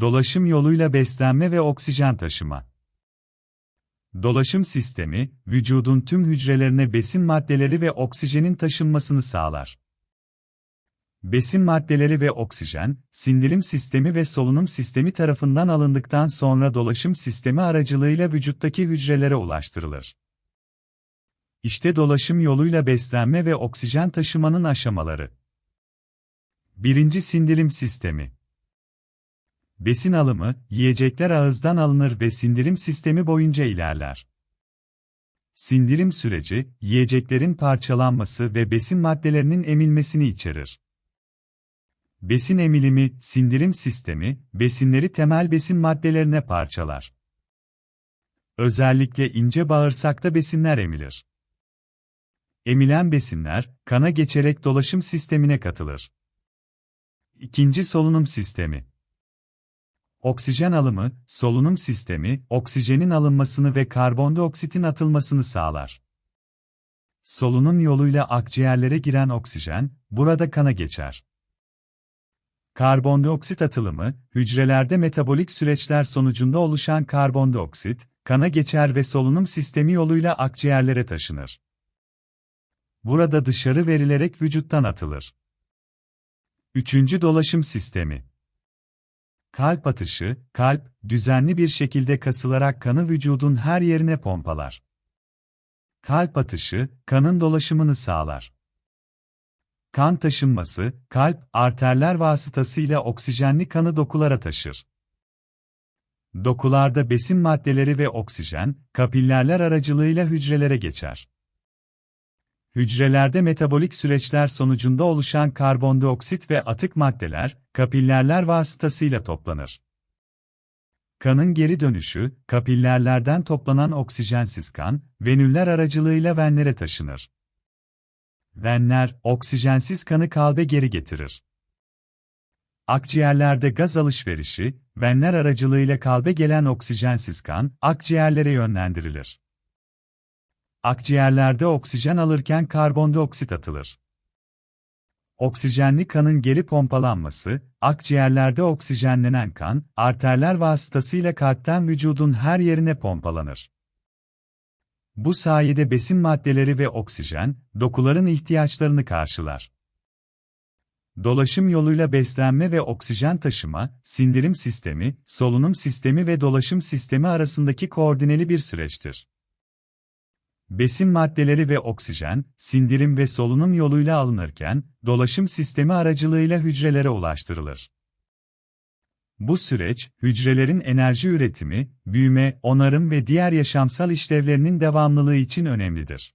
dolaşım yoluyla beslenme ve oksijen taşıma. Dolaşım sistemi, vücudun tüm hücrelerine besin maddeleri ve oksijenin taşınmasını sağlar. Besin maddeleri ve oksijen, sindirim sistemi ve solunum sistemi tarafından alındıktan sonra dolaşım sistemi aracılığıyla vücuttaki hücrelere ulaştırılır. İşte dolaşım yoluyla beslenme ve oksijen taşımanın aşamaları. Birinci sindirim sistemi. Besin alımı, yiyecekler ağızdan alınır ve sindirim sistemi boyunca ilerler. Sindirim süreci, yiyeceklerin parçalanması ve besin maddelerinin emilmesini içerir. Besin emilimi, sindirim sistemi, besinleri temel besin maddelerine parçalar. Özellikle ince bağırsakta besinler emilir. Emilen besinler, kana geçerek dolaşım sistemine katılır. İkinci solunum sistemi. Oksijen alımı, solunum sistemi, oksijenin alınmasını ve karbondioksitin atılmasını sağlar. Solunum yoluyla akciğerlere giren oksijen, burada kana geçer. Karbondioksit atılımı, hücrelerde metabolik süreçler sonucunda oluşan karbondioksit, kana geçer ve solunum sistemi yoluyla akciğerlere taşınır. Burada dışarı verilerek vücuttan atılır. Üçüncü dolaşım sistemi. Kalp atışı, kalp, düzenli bir şekilde kasılarak kanı vücudun her yerine pompalar. Kalp atışı, kanın dolaşımını sağlar. Kan taşınması, kalp, arterler vasıtasıyla oksijenli kanı dokulara taşır. Dokularda besin maddeleri ve oksijen, kapillerler aracılığıyla hücrelere geçer. Hücrelerde metabolik süreçler sonucunda oluşan karbondioksit ve atık maddeler, kapillerler vasıtasıyla toplanır. Kanın geri dönüşü, kapillerlerden toplanan oksijensiz kan, venüller aracılığıyla venlere taşınır. Venler, oksijensiz kanı kalbe geri getirir. Akciğerlerde gaz alışverişi, venler aracılığıyla kalbe gelen oksijensiz kan, akciğerlere yönlendirilir. Akciğerlerde oksijen alırken karbondioksit atılır. Oksijenli kanın geri pompalanması, akciğerlerde oksijenlenen kan, arterler vasıtasıyla kalpten vücudun her yerine pompalanır. Bu sayede besin maddeleri ve oksijen, dokuların ihtiyaçlarını karşılar. Dolaşım yoluyla beslenme ve oksijen taşıma, sindirim sistemi, solunum sistemi ve dolaşım sistemi arasındaki koordineli bir süreçtir. Besin maddeleri ve oksijen, sindirim ve solunum yoluyla alınırken, dolaşım sistemi aracılığıyla hücrelere ulaştırılır. Bu süreç, hücrelerin enerji üretimi, büyüme, onarım ve diğer yaşamsal işlevlerinin devamlılığı için önemlidir.